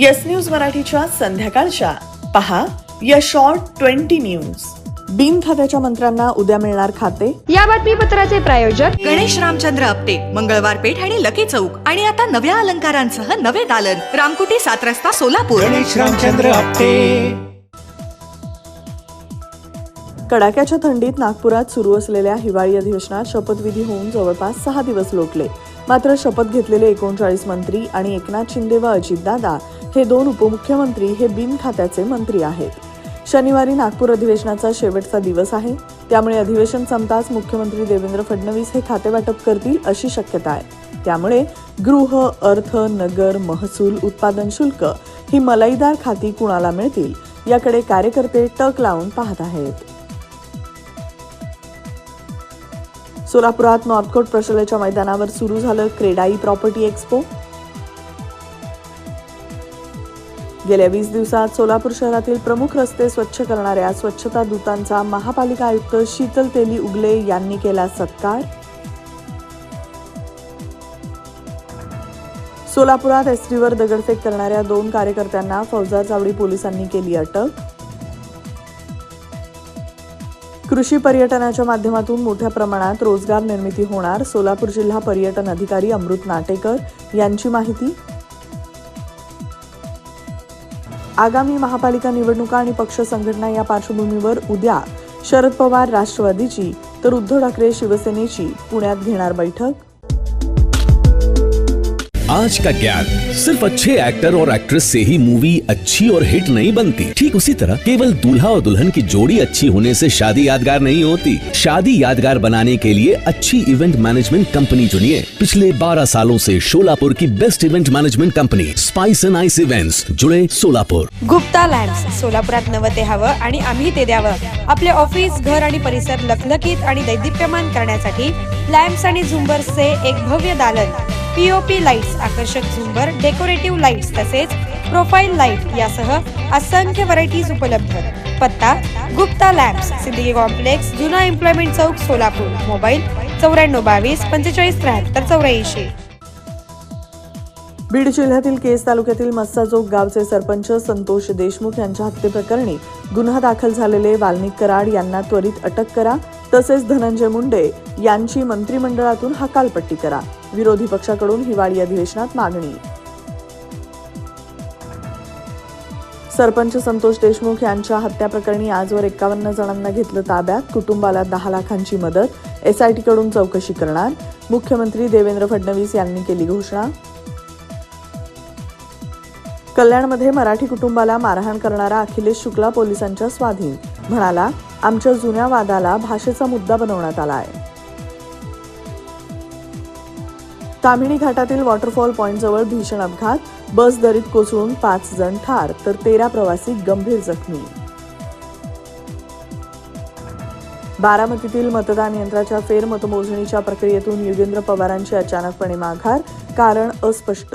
Yes news मराठीच्या संध्याकाळच्या. पहा या शॉर्ट ट्वेंटी न्यूज बिन खात्याच्या मंत्र्यांना उद्या मिळणार खाते? या बातमीपत्राचे प्रायोजक गणेश रामचंद्र आपटे मंगळवार पेठ आणि लकी चौक. आणि आता नव्या अलंकारांसह नवे दालन. रामकुटी सात रस्ता सोलापूर. गणेश रामचंद्र आपटे. कडाक्याच्या थंडीत नागपुरात सुरू असलेल्या हिवाळी अधिवेशनात शपथविधी होऊन जवळपास सहा दिवस लोटले. मात्र शपथ घेतलेले एकोणचाळीस मंत्री आणि एकनाथ शिंदे व अजितदादा हे दोन उपमुख्यमंत्री हे बिन खात्याचे मंत्री आहेत. शनिवारी नागपूर अधिवेशनाचा शेवटचा दिवस आहे. त्यामुळे अधिवेशन संपताच मुख्यमंत्री देवेंद्र फडणवीस हे खाते वाटप करतील अशी शक्यता आहे. त्यामुळे गृह अर्थ नगर महसूल उत्पादन शुल्क ही मलाईदार खाती कुणाला मिळतील याकडे कार्यकर्ते टक लावून पाहत आहेत. सोलापुरात नॉर्थकोट प्रशालेच्या मैदानावर सुरू झालं क्रेडाई प्रॉपर्टी एक्स्पो. गेल्या वीस दिवसात सोलापूर शहरातील प्रमुख रस्ते स्वच्छ करणाऱ्या स्वच्छता दूतांचा महापालिका आयुक्त शीतल तेली उगले यांनी केला सत्कार. सोलापुरात एसटीवर दगडफेक करणाऱ्या दोन कार्यकर्त्यांना फौजा चावडी पोलिसांनी केली अटक. कृषी पर्यटनाच्या माध्यमातून मोठ्या प्रमाणात रोजगार निर्मिती होणार सोलापूर जिल्हा पर्यटन अधिकारी अमृत नाटेकर यांची माहिती. आगामी महापालिका निवडणुका आणि पक्ष संघटना या पार्श्वभूमीवर उद्या शरद पवार राष्ट्रवादीची तर उद्धव ठाकरे शिवसेनेची पुण्यात घेणार बैठक. आज का ज्ञान सिर्फ़ अच्छे एक्टर और एक्ट्रेस से ही मूवी अच्छी और हिट नहीं बनती। ठीक उसी तरह केवल दूल्हा और दुल्हन की जोड़ी अच्छी होने से शादी यादगार नहीं होती। शादी यादगार बनाने के लिए अच्छी इवेंट मैनेजमेंट कंपनी चुनिए। पिछले 12 सालों से शोलापुर की best event management company spice and ice events जुड़े सोलापुर गुप्ता लॅम्प्स सोलापुरात नवं ते आम्ही ते ऑफ़िस घर परिसर लखलखीत आणि दैदिप्यमान करण्यासाठी लॅम्प्स आणि एक भव्य दालन. पीओपी लाईट्स आकर्षक झुंबर डेकोरेटिव्ह लाईट्स तसेच प्रोफाईल लाइट यासह असंख्य व्हरायटीज उपलब्ध. पत्ता गुप्ता लॅब्स सिद्धी कॉम्प्लेक्स जुना एम्प्लॉयमेंट चौक सोलापूर. मोबाईल चौऱ्याण्णव बावीस पंचेचाळीस त्र्याहत्तर चौऱ्याऐंशी. बीड जिल्ह्यातील केस तालुक्यातील मस्साजोग गावचे सरपंच संतोष देशमुख यांच्या हत्येप्रकरणी गुन्हा दाखल झालेले वाल्मिक कराड यांना त्वरित अटक करा. तसेच धनंजय मुंडे यांची मंत्रिमंडळातून हकालपट्टी करा. विरोधी पक्षाकडून हिवाळी अधिवेशनात मागणी. सरपंच संतोष देशमुख यांच्या हत्याप्रकरणी आजवर एकावन्न जणांना घेतलं ताब्यात. कुटुंबाला दहा लाखांची मदत. एसआयटीकडून चौकशी करणार. मुख्यमंत्री देवेंद्र फडणवीस यांनी केली घोषणा. कल्याणमध्ये मराठी कुटुंबाला मारहाण करणारा अखिलेश शुक्ला पोलिसांच्या स्वाधीन. म्हणाला आमच्या जुन्या वादाला भाषेचा मुद्दा बनवण्यात आला आहे तामिणी घाटातील वॉटरफॉल पॉईंटजवळ भीषण अपघात बस दरीत कोसळून पाच जण ठार तर तेरा प्रवासी गंभीर जखमी. बारामतीतील मतदान यंत्राच्या फेरमतमोजणीच्या प्रक्रियेतून युगेंद्र पवारांची अचानकपणे माघार कारण अस्पष्ट.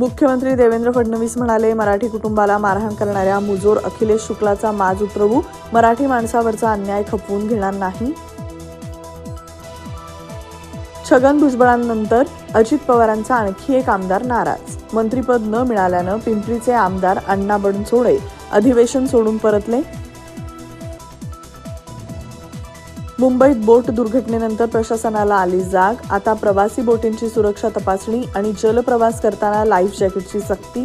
मुख्यमंत्री देवेंद्र फडणवीस म्हणाले मराठी कुटुंबाला मारहाण करणाऱ्या मुजोर अखिलेश शुक्लाचा माज उतरवू मराठी माणसावरचा अन्याय खपवून घेणार नाही. छगन भुजबळांनंतर अजित पवारांचा आणखी एक आमदार नाराज. मंत्रीपद न मिळाल्यानं पिंपरीचे आमदार अण्णा बनसोडे अधिवेशन सोडून परतले. मुंबईत बोट दुर्घटनेनंतर प्रशासनाला आली जाग. आता प्रवासी बोटींची सुरक्षा तपासणी आणि जलप्रवास करताना लाईफ जॅकेटची सक्ती.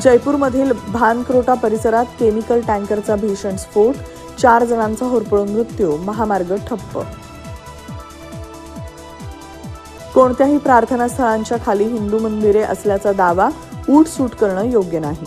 जयपूरमधील भानक्रोटा परिसरात केमिकल टँकरचा भीषण स्फोट. चार जणांचा होरपळून मृत्यू. महामार्ग ठप्प. कोणत्याही प्रार्थना स्थळांच्या खाली हिंदू मंदिरे असल्याचा दावा. उठसूट करणं योग्य नाही.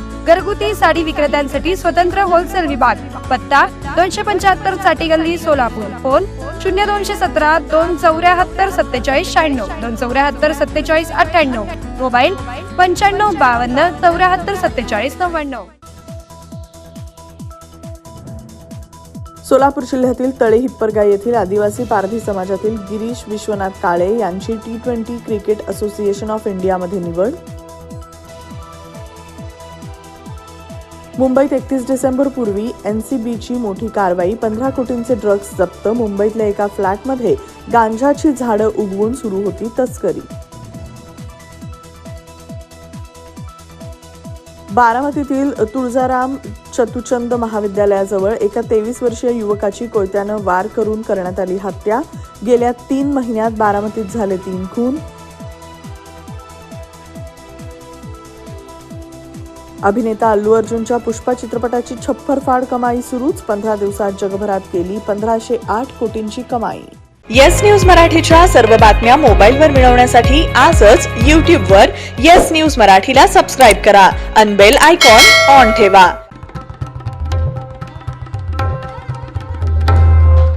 घरगुती साडी विक्रेत्यांसाठी स्वतंत्र होलसेल विभाग. पत्ता दोनशे पंच्याहत्तरसाठी गल्ली सोलापूर. फोन शून्य दोनशे सतरा दोन चौऱ्याहत्तर सत्तेचाळीस शहाण्णव. दोन चौऱ्याहत्तर सत्तेचाळीस अठ्ठ्याण्णव. मोबाईल पंच्याण्णव बावन्न चौऱ्याहत्तर सत्तेचाळीस नव्याण्णव. सोलापूर जिल्ह्यातील तळे हिप्परगाव येथील आदिवासी पारधी समाजातील गिरीश विश्वनाथ काळे यांची T twenty cricket association of इंडियामध्ये निवड. मुंबईत एकतीस डिसेंबर पूर्वी बीची मोठी कारवाई पंधरा कोटींचे ड्रग्ज जप्त मुंबईतल्या एका फ्लॅटमध्ये गांजाची झाडं उगवून सुरू होती तस्करी. बारामतीतील तुळजाराम चतुचंद महाविद्यालयाजवळ एका तेवीस वर्षीय युवकाची कोयत्यानं वार करून करण्यात आली हत्या. गेल्या तीन महिन्यात बारामतीत झाले तीन खून. अभिनेता अल्लू अर्जुनच्या पुष्पा चित्रपटाची छप्पर फाड कमाई सुरूच. पंधरा दिवसात जगभरात केली पंधराशे आठ कोटींची कमाई. येस न्यूज मराठीच्या सर्व बातम्या मोबाईलवर मिळवण्यासाठी आजच यूट्यूबवर येस न्यूज मराठीला सबस्क्राईब करा. अनबेल आयकॉन ऑन ठेवा.